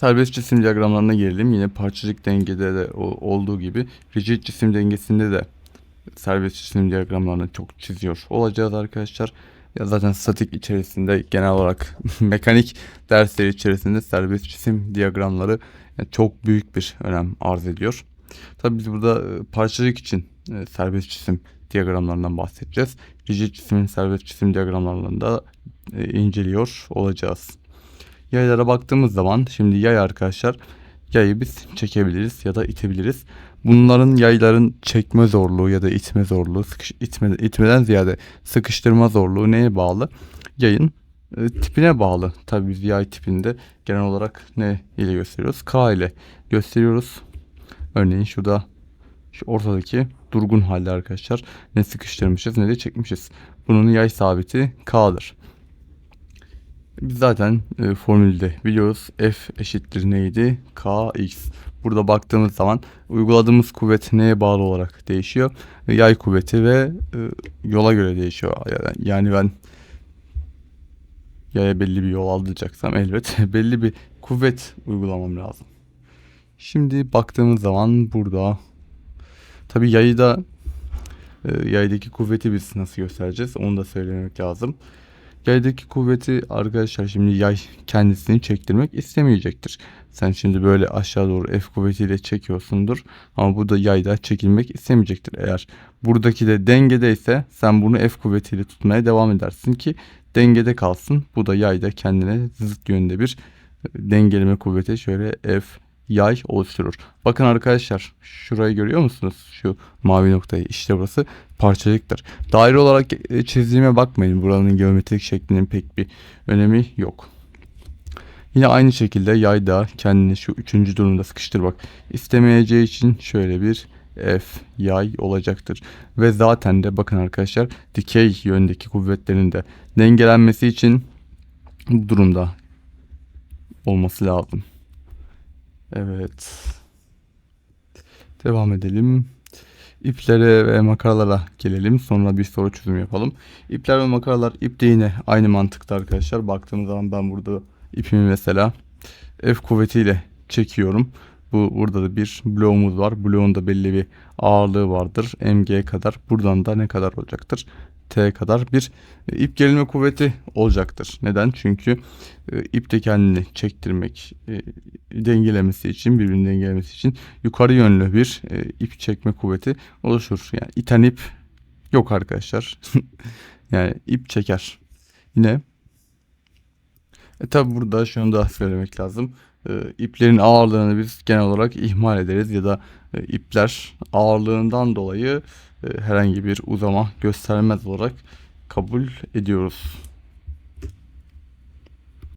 Serbest cisim diyagramlarına gelelim. Yine parçacık dengede de olduğu gibi rigid cisim dengesinde de serbest cisim diyagramlarını çok çiziyor olacağız arkadaşlar. Ya zaten statik içerisinde genel olarak mekanik dersleri içerisinde serbest cisim diyagramları yani çok büyük bir önem arz ediyor. Tabii biz burada e, parçacık için e, serbest cisim diyagramlarından bahsedeceğiz. Rigid cismin serbest cisim diyagramlarını da e, inceliyor olacağız. Yaylara baktığımız zaman şimdi yay arkadaşlar yayı biz çekebiliriz ya da itebiliriz. Bunların yayların çekme zorluğu ya da itme zorluğu, sıkış, itme, itmeden ziyade sıkıştırma zorluğu neye bağlı? Yayın e, tipine bağlı. Tabii biz yay tipinde genel olarak ne ile gösteriyoruz? K ile gösteriyoruz. Örneğin şurada şu ortadaki durgun halde arkadaşlar ne sıkıştırmışız ne de çekmişiz. Bunun yay sabiti K'dır. Biz zaten e, formülde biliyoruz F eşittir neydi? Kx. Burada baktığımız zaman uyguladığımız kuvvet neye bağlı olarak değişiyor? E, Yay kuvveti ve e, yola göre değişiyor. Yani, ben yaya belli bir yol alacaksam elbet belli bir kuvvet uygulamam lazım. Şimdi baktığımız zaman burada tabi yayı da e, yaydaki kuvveti biz nasıl göstereceğiz onu da söylemek lazım. Yaydaki kuvveti arkadaşlar şimdi yay kendisini çektirmek istemeyecektir. Sen şimdi böyle aşağı doğru F kuvvetiyle çekiyorsundur ama bu da yayda çekilmek istemeyecektir. Eğer buradaki de dengedeyse sen bunu F kuvvetiyle tutmaya devam edersin ki dengede kalsın. Bu da yayda kendine zıt yönde bir e, dengeleme kuvveti şöyle F yay oluşturur. Bakın arkadaşlar şurayı görüyor musunuz? Şu mavi noktayı işte burası parçacıktır. Daire olarak e, çizdiğime bakmayın. Buranın geometrik şeklinin pek bir önemi yok. Yine aynı şekilde yay da kendini şu üçüncü durumda sıkıştırmak istemeyeceği için şöyle bir F yay olacaktır. Ve zaten de bakın arkadaşlar dikey yöndeki kuvvetlerin de dengelenmesi için bu durumda olması lazım. Evet. Devam edelim. İplere ve makaralara gelelim. Sonra bir soru çözüm yapalım. İpler ve makaralar ip de yine aynı mantıkta arkadaşlar. Baktığımız zaman ben burada ipimi mesela F kuvvetiyle çekiyorum. Bu burada da bir bloğumuz var. Bloğun da belli bir ağırlığı vardır. mg kadar. Buradan da ne kadar olacaktır? T kadar bir e, ip gerilme kuvveti olacaktır. Neden? Çünkü e, ip de kendini çektirmek, e, dengelemesi için, birbirini dengelemesi için yukarı yönlü bir ip çekme kuvveti oluşur. Yani iten ip yok arkadaşlar. yani ip çeker. Yine e tabi burada şunu da söylemek lazım. E, iplerin ağırlığını biz genel olarak ihmal ederiz ya da e, ipler ağırlığından dolayı e, herhangi bir uzama göstermez olarak kabul ediyoruz.